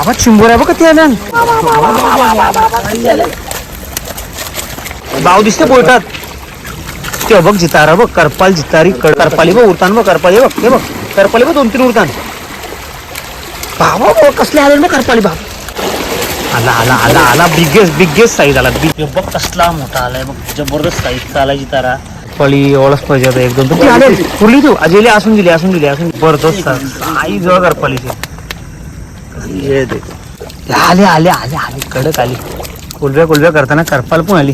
आबा चिंबोऱ्या बघ ते आल्या भाव दिसते बोलतात. ते बघ जितारा बघ करपाल जितारी कड- करपाली बघ उरतान बघ करपाली बघ ते बघ. करपाली बघ दोन तीन उरतान. बाबा बघ कसले आले ना करपाली बाब आला आला आला आला बिगेस्ट बिगेस्ट साईज आला. बिग बघ कसला मोठा आलाय बघ जबरदस्त साईज आलाय जितारा. पळी ओळख पाहिजे आता एक दोन तू आले फुली तू. अजेली असून दिली असून दिली असून जबरदस्त साईज बघ करपालीची. ये दे. आले आले आले आले. कडक आली. कुलव्या कुलव्या करताना करपाल पण आली.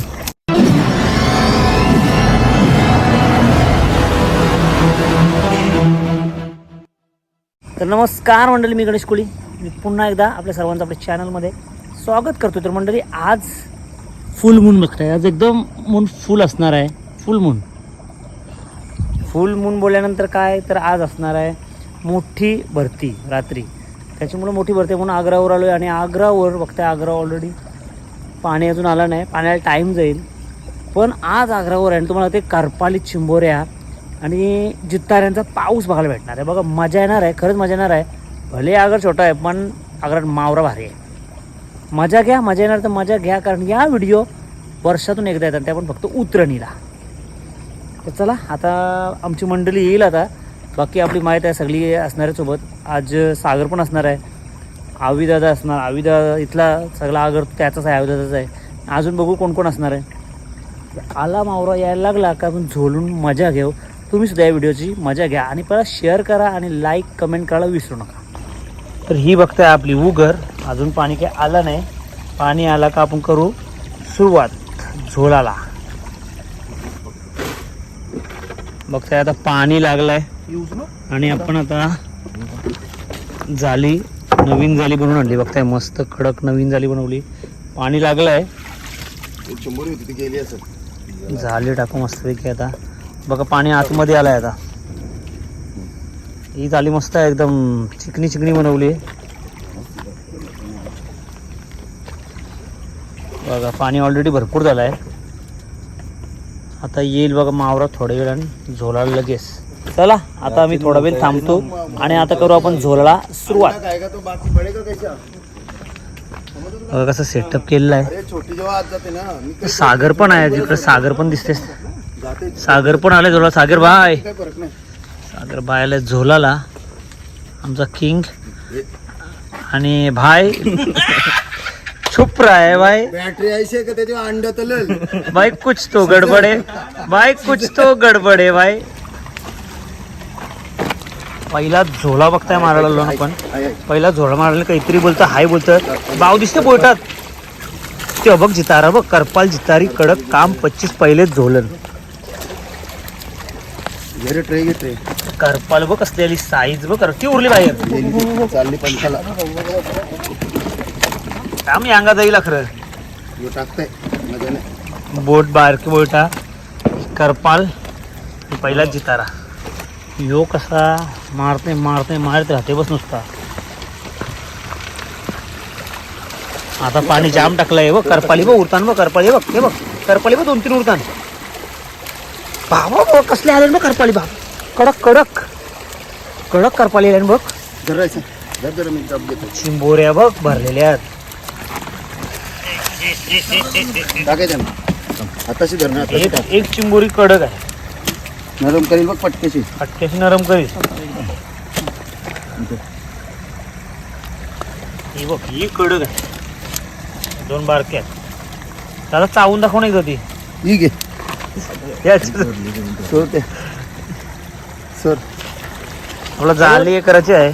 तर नमस्कार मंडळी मी गणेश कोळी. मी पुन्हा एकदा आपल्या सर्वांचं आपल्या चॅनलमध्ये स्वागत करतो तर मंडळी आज फुल मून बघताय आज एकदम मून फुल असणार आहे. फुल मून फुल मून बोलल्यानंतर काय? तर आज असणार आहे मोठी भरती रात्री. त्याच्यामुळे मोठी भरती आहे म्हणून आग्रावर आलो आहे आणि आग्रावर बघताय आग्रा ऑलरेडी पाणी अजून आलं नाही. पाण्याला टाईम जाईल. पण आज आग्रावर आहे आणि तुम्हाला ते करपाली चिंबोऱ्या आणि जित्ताऱ्यांचा पाऊस बघायला भेटणार आहे. बघा मजा येणार आहे. खरंच मजा येणार आहे. भले आगर छोटा आहे पण आग्रात मावरा भारी आहे. मजा घ्या मजा येणार तर मजा घ्या. कारण या व्हिडिओ वर्षातून एकदा येतात त्या पण फक्त उतरणीला. तर चला आता आमची मंडळी येईल आता. बाकी आपली माहीत आहे सगळी असणार आहे सोबत. आज सागर पण असणार आहे. आविदादा असणार. आवीदादा इथला सगळा आगर त्याचाच आहे आविदादाचा आहे. अजून बघू कोण कोण असणार आहे. आला मावरा यायला लागला का आपण झोलून मजा घेऊ. तुम्ही सुद्धा या व्हिडिओची मजा घ्या आणि पहिला शेअर करा आणि लाईक कमेंट करायला विसरू नका. तर ही बघताय आपली उगर. अजून पाणी काही आलं नाही. पाणी आला का आपण करू सुरुवात. झोलाला. बघताय आता पाणी लागलंय. आणि आपण आता जाली नवीन जाली बनवून आणली. बघताय मस्त कडक नवीन जाली बनवली. पाणी लागलंय. झाली टाकू मस्तपैकी आता. बघा पाणी आतमध्ये आलंय आता. ही झाली मस्त आहे एकदम चिकनी चिकनी बनवली. बघा पाणी ऑलरेडी भरपूर झालं आहे आता येईल बघा मावरा थोड्या वेळाने. झोलाला लगेच. चला आता आम्ही थोडा वेळ थांबतो आणि आता करू आपण झोलाला सुरुवात. कैसा बघा कसं सेटअप केलेलं आहे. सागर पण आहे जिकडे सागर पण दिसते सागर पण आले झोला सागर नाही. सागर बायला झोलाला. आमचा किंग. आणि भाई. रहा है भाई. बॅटरी ऐसे आहे का अंड तलल भाई कुछ तो गडबड है भाई कुछ तो गडबड है भाई. पहिला झोला बघताय मारायला आहे, आहे. पहिला झोला मारायला काहीतरी बोलतं हाय बोलतं. भाव दिसते बोलतात ते बघ जितारा बघ करपाल जितारी कडक काम पच्चीस पहिलेच झोलन. घे रे ट्रे घे ट्रे करपाल बघ असलेली साईज बघ ती उरली बाहेर. चालली पंचाला. काम यांगा जाईल खरं टाकताय. बोट बारकी बोटा करपाल. पहिला जितारा. यो कसा मारते मारते मारत राहते बस नुसता. आता पाणी जाम टाकलंय बघ करपाली बघ उरतान बघ करपाली बघ ते बघ करपाली बघ दोन तीन उरतान. बाबा बघ कसले आले बघ करपाली बाब. कडक कडक. कडक करपाली आले बघ. जरा ऐसा जर जरा मी डब घेतो. चिंबोऱ्या बघ भरलेल्या आताशी धरणं आताशी एक टाक. एक चिंबोरी कडक आहे. नरम करील बघ पटकेशी. फटक्याशी नरम करील ही बघ ही कडक आहे. दोन बारके आहेत. त्याला चावून दाखव नाही ती ही घे. याच सोड ते. सर आपला जाली एक करायची आहे.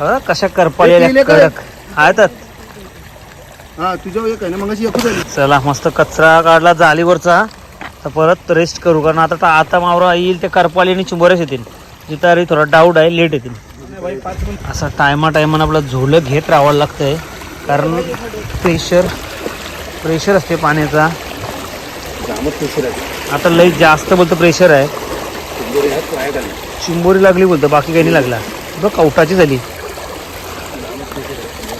अ, कशा करपालेल्या ते? कडक. आहेत. हा तुझ्या एक आहे ना मग अशी एकूच आली चला मस्त कचरा काढला जालीवरचा. तर परत रेस्ट करू कारण आता आता मावरा येईल ते करपाली आणि चिंबोऱ्याच येतील. जिथं थोडा डाऊट आहे लेट येतील. असं टायमा टायमानं आपलं झोलं घेत राहावं लागतंय. कारण प्रेशर प्रेशर असते पाण्याचा. आता लई जास्त बोलतो प्रेशर आहे. चिंबोरी लागली बोलतो बाकी काही नाही लागला. बघ कवटाची झाली.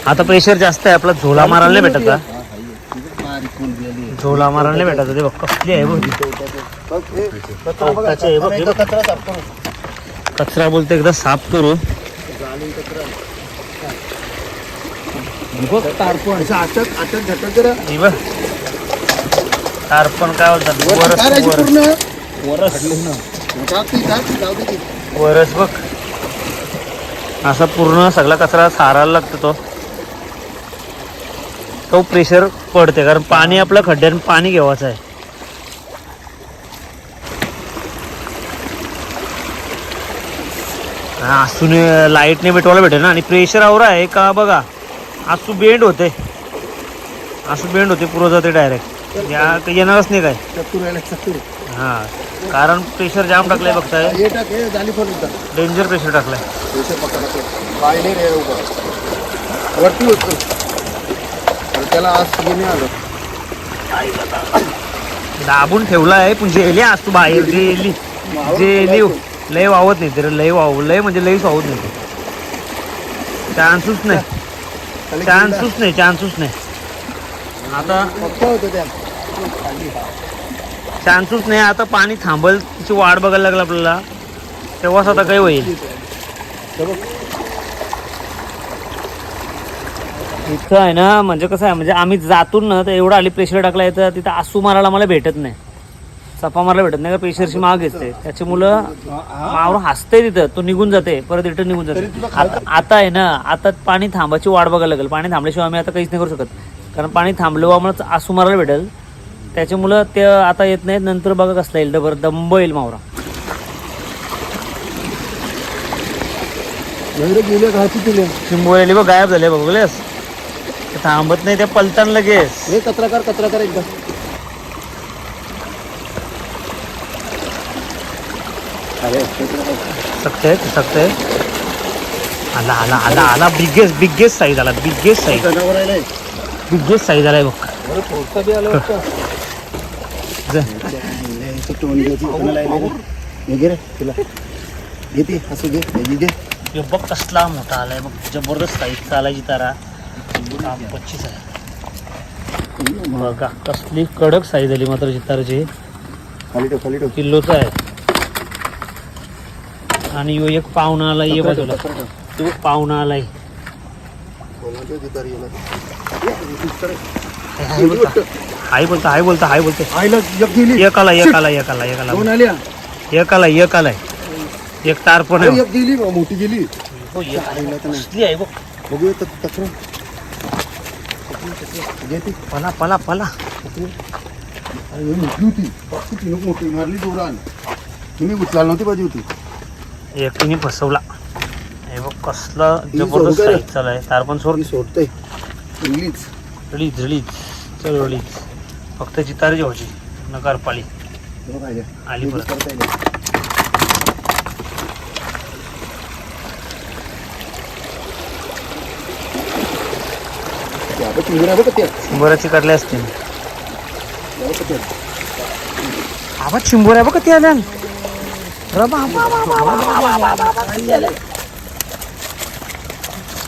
आता प्रेशर जास्त आहे आपला झोला मारायला नाही भेटत का. झोला मारायला नाही भेटत ते बघ कसली आहे बघ. कचरा बोलतो एकदा साफ करू. तारपण. काय बोलतात? वर वरस. वरस बघ. असा पूर्ण सगळा कचरा सारायला लागतो तो. तो प्रेशर पडते कारण पाणी आपलं खड्ड्यात पाणी घेवायचं आहे. हा, असून लाईटने भेटवायला भेटेल ना आणि प्रेशर आवर आहे का बघा असू बेंड होते असू बेंड होते पुरं जाते डायरेक्ट या ते येणारच नाही काय. हा कारण प्रेशर जाम टाकलंय बघताय. डेंजर प्रेशर टाकलंय पैसे पकडा पाय नाही रे उभा वरती होतो आणि त्याला आज नाही आलं. दाबून ठेवला आहे पण जेली आज तू बाहेर जेली जेली लय वावत नाही तर लय वाव लय म्हणजे लयच वावत नाही चान्सच नाही. चान्सच नाही चान्सच नाही. आता फक्त होतं त्या चान्सच नाही आता पाणी थांबल तिची वाट बघायला लागलं आपल्याला. तेव्हाच आता काही होईल हे बघ, इथं आहे ना म्हणजे कसं आहे म्हणजे आम्ही जातून ना तर एवढं आली प्रेशर टाकला येतं तिथं आसू मारायला मला भेटत नाही. चपा मारायला भेटत नाही का प्रेशरची माग घेते त्याची मुलं मावर हसते तिथं तो निघून जाते परत रिटर्न निघून जाते. आता आता आहे ना आता पाणी थांबाची वाट बघायला लागेल. पाणी थांबल्याशिवाय आम्ही आता काहीच नाही करू शकत. कारण पाणी थांबल्यामुळे आसू मारायला भेटेल. त्याच्यामुळं ते आता येत नाहीत नंतर बघा कसला येईल. डबर दंब येईल मावरा. चिंबोऱ्याली बघ गायब झाले बघलेस थांबत नाही ते पलतान लगेच. हे कचरा कर कचरा कर एकदा. अरे कर. सकते सकते आला आला आला आला. बिगेस्ट बिगेस्ट साईज आला बिगेस्ट साईज जनावर आहे बिगेस्ट साईज आलाय बघ. बरं पोहोचता बी आलं वाटतं. जा. हे तोंड घे, ती कोणाला आहे रे? हे घे रे तुला. घे ती असं घे हे घे. हे बघ कसला मोठा आलाय बघ. जबरदस्त साईज चालायची तारा पच्चीस आहे. बघा कसली कडक साईज आली मात्र चितारची खाली ठेव खाली ठेव आहे. आणि यो एक पाहुणा आलाय ये बाजूला. तो पाहुणा आलाय. हाय बोलता. हाय बोलता हाय बोलता हाय बोलते. आईला एक गेली एक आला एक आला एक आला एक आला दोन आल्या. एक तार पण मोठी गेली हो, आहे बघ. बघूया तर पला पला पला. मोठी होती. तिनं मोठी मारली जोरान तिने उचलायला नव्हती पाहिजे होती. एकटीने फसवला. हे बघ कसला जबरदस्त? साईज चालाय तार पण सोड. सोडते इंग्लिश रिलीज. रिलीज चल रिलीज. फक्त चितार जेवायची. नकार पाहिजे आली परत. चिंबोऱ्याची काढले असते त्या बघ त्या. आवाज चिंबोऱ्या बघ किती आल्या?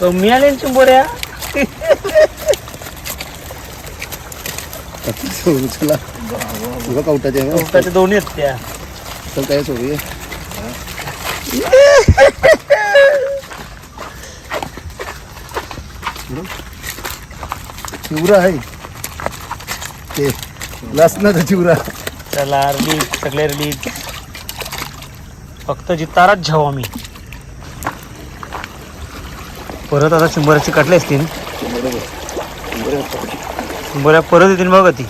कमी आले सोडू तुला तुला कवटाचे आहे ना? त्याच्या दोन्ही आहेत त्या काय सोडू चिवरा आहे. ते लसणाचा चिवरा. चला रिलीज सगळे रिलीज फक्त जिताराच जाऊ आम्ही. परत आता चिंबोऱ्याची काढले असतील. शिंबोऱ्या परत येतील बघा ती.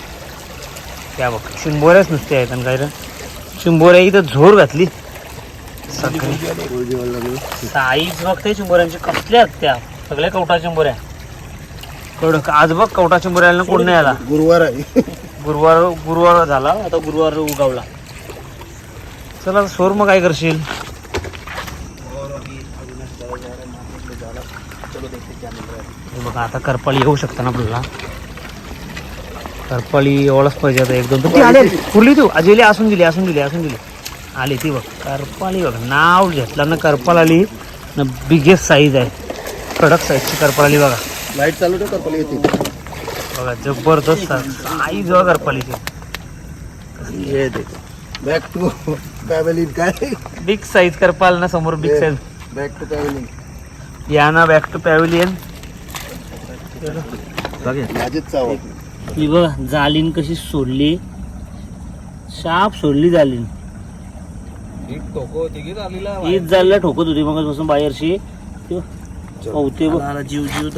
त्या बघ शिंबोऱ्याच नुसते आहेत आणि काय रे? शिंबोऱ्या इथं झोर घातली. सगळी साईज बघते चिंबोऱ्यांची कसल्या आहेत त्या. सगळ्या कवटा चिंबोऱ्या कडक आज बघ कवटा चिंबोऱ्याला कोण नाही आला. गुरुवार आहे. गुरुवार गुरुवार झाला आता गुरुवार उगावला. चला सोर मग काय करशील? बघा आता करपाळी येऊ शकता ना आपल्याला. करपाळी एवढंच पाहिजे आता. एक दोन तर ती आली आली. कुठली तू? अजेली असून दिली असून दिली असून दिली. आली ती बघ. करपाळी बघ नाव घेतलं ना करपाळ आली. ना बिगेस्ट साईज आहे. कडक साईजची करपाळ आली बघा. लाइट चालू ठेव करपली येते. बघा जबरदस्त साईज बघा करपाळीची ये ते बॅक टू पॅव्हलिन काय? बिग साईज करपाल ना समोर big size back to pavilion या ना बॅक टू पॅव्हिलियन माझेच चाव. ही बघा जालीन कशी सोडली. शाप सोडली जालीन. हीच जालीला? ठोकत होती मग बसून बाहेरशी. ती पावते बघ. जीव जीव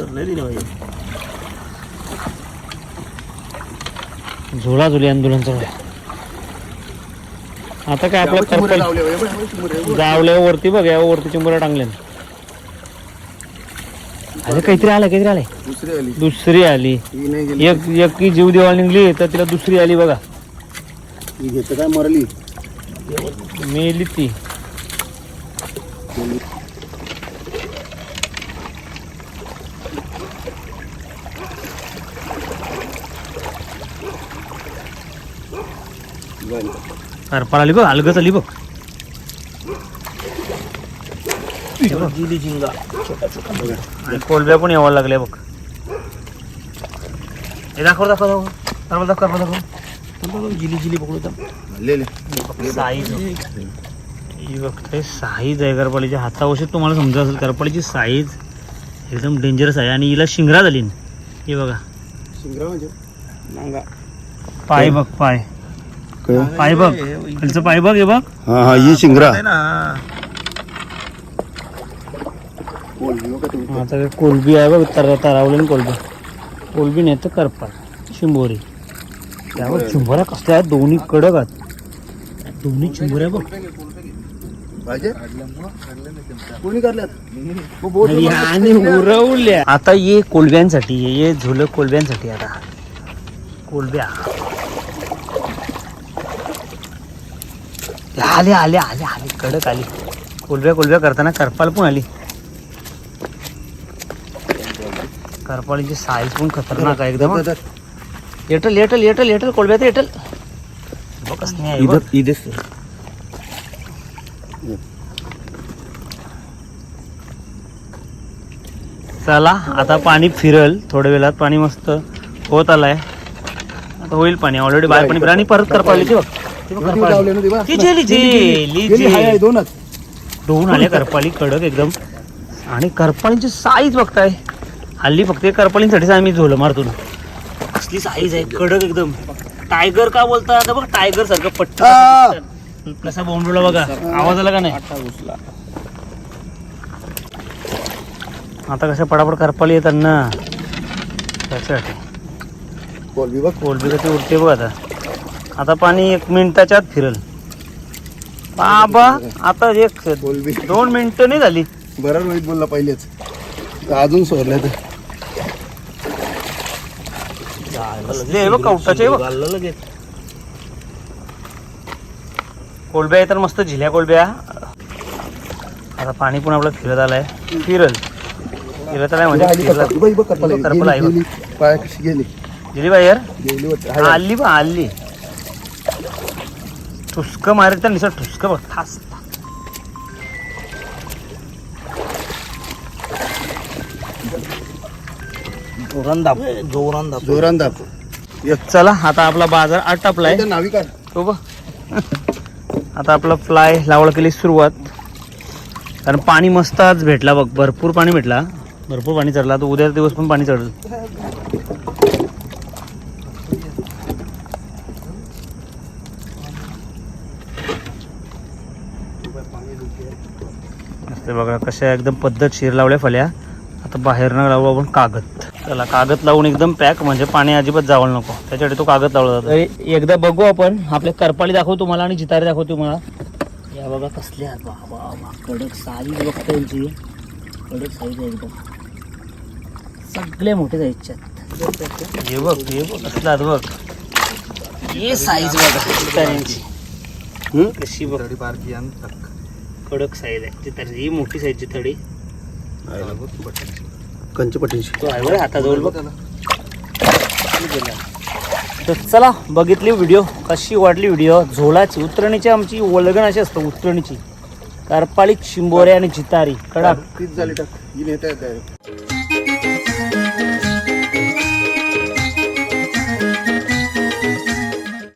झोळा झोली आंदोलन चालू. आता काय आपलं करपल लावले होय, बघ, या वरती चिंबरा टांगले. अरे काहीतरी आलं काहीतरी आलंय. दुसरी आली. दुसरी आली. एक एक की जीव देवाला निघली तर तिला दुसरी आली बघा. घेतं काय मरली? मेली ती झाली. करपाळ आली बघ अलगच आली बघ. गेली झिंगा आणि कोलब्या पण यावं लागल्या बघ. हे दाखव दाखव दाखव. करपा दाखव करपा दाखव. जिली जिली पकडू. साईज ही बघते साईज आहे करपाळीच्या हातावशी तुम्हाला समजा असेल करपाळीची साईज एकदम डेंजरस आहे. आणि हिला शिंगरा झाली. हे बघा. शिंगरा म्हणजे पाय बघ पाय. काय? पाय बघ. खालचं पाय बघ हे बघ. हा हा ही शिंगरा तुम्ही? आता काय कोलबी आहे बघ तर तरावलं कोलबी. कोलबी नाही तर करपाळ चिंबोरी त्यावर चिंबोऱ्या कसल्या आहेत दोन्ही कडक आहेत. दोन्ही चिंबोऱ्या बघ. आणि उरवल्या आता ये कोलब्यांसाठी ये ये झुलं कोलब्यांसाठी आता. कोलब्या. आले आले आले आले. कडक आली. कोलब्या कोलब्या करताना करपाल पण आली. करपाळीची साईज पण खतरनाक आहे एकदम. एटल एटल कोलब्यात एटल बघ कसं नाही. चला आता पाणी फिरल. थोड्या वेळात पाणी मस्त होत आलाय. आता होईल पाणी. ऑलरेडी बाहेर पाणी आणि परत करपालीची बघ. करपाली. लावले ना. ती गेली, हाय, हाय. दोनच. दोन आले करपाली कडक एकदम. आणि करपालींची साईज बघताय. हल्ली फक्त हे करपालींसाठीच आम्ही झोलं मारतो ना कसली साईज आहे कडक एकदम. टायगर का बोलतात आता बघ टायगर सारखं पट्ट! कसा बोंबला बघा. आवाज आला का नाही? आता कसं पटापट करपाली येतात ना. त्याच्यासाठी बोल बी बघ. कोलबी कशी उरते बघ आता. आता पाणी एक मिनिटाच्या आत फिरल बाबा आता एक दोन मिनिटं नाही झाली बरं रोहित बोलला पहिलेच तर अजून सोडलं तर कसले आहे बघ कवटाचे बघ कोलब्या आहे तर मस्त झिल्या कोलब्या आता पाणी पण आपलं फिरत आलंय फिरल फिरत आलाय म्हणजे आली फिरलं. करपाली. बघ, बघ, करपाली. बघ, करपाली आहे गेली, बघ. गेली. पाय कशी गेली गेली बाहेर गेली वाटतं. हाय. आली बा आली ठुसक मारे तर निसं ठुसक बघ जोरान दाब. चला आता आपला बाजार आटापलाय. इथं नावी तो बघ. आता आपला फ्लाय लावळ केली सुरुवात. कारण पाणी मस्त आज भेटला बघ भरपूर पाणी भेटला. भरपूर पाणी चढला तर उद्या दिवस पण पाणी चढल. मस्त बघा कशा एकदम पद्धतशीर लावल्या फल्या. आता बाहेरनं लावू आपण कागद. त्याला कागद लावून एकदम पॅक म्हणजे पाणी अजिबात जावं नको. त्याच्यासाठी तो कागद लावला जातो. एकदा बघू आपण. आपल्या करपाळी दाखवतो तुम्हाला आणि जितारी दाखवतो तुम्हाला. या बघा कसल्या आहेत. वा वा वा कडक साईज बघता त्यांची कडक साईज आहे एकदम. सगळे मोठे जायच्यात हे बघ हे बघ कसला आहेत बघ. हे साईज बघा. जिताऱ्यांची हम्म? कशी बघ. कडक साईज आहे. जितारी ही मोठी साईजची थडी कंचपटीची तो आहे बरं हाताजवळ बघ. तर चला बघितली व्हिडिओ. कशी वाटली व्हिडिओ? झोलाची उतरणीची आमची वल्गण अशी असतं उतरणीची. करपाळी शिंबोरे आणि जितारी. कडक. तीच झाली टाक नेता येत आहे.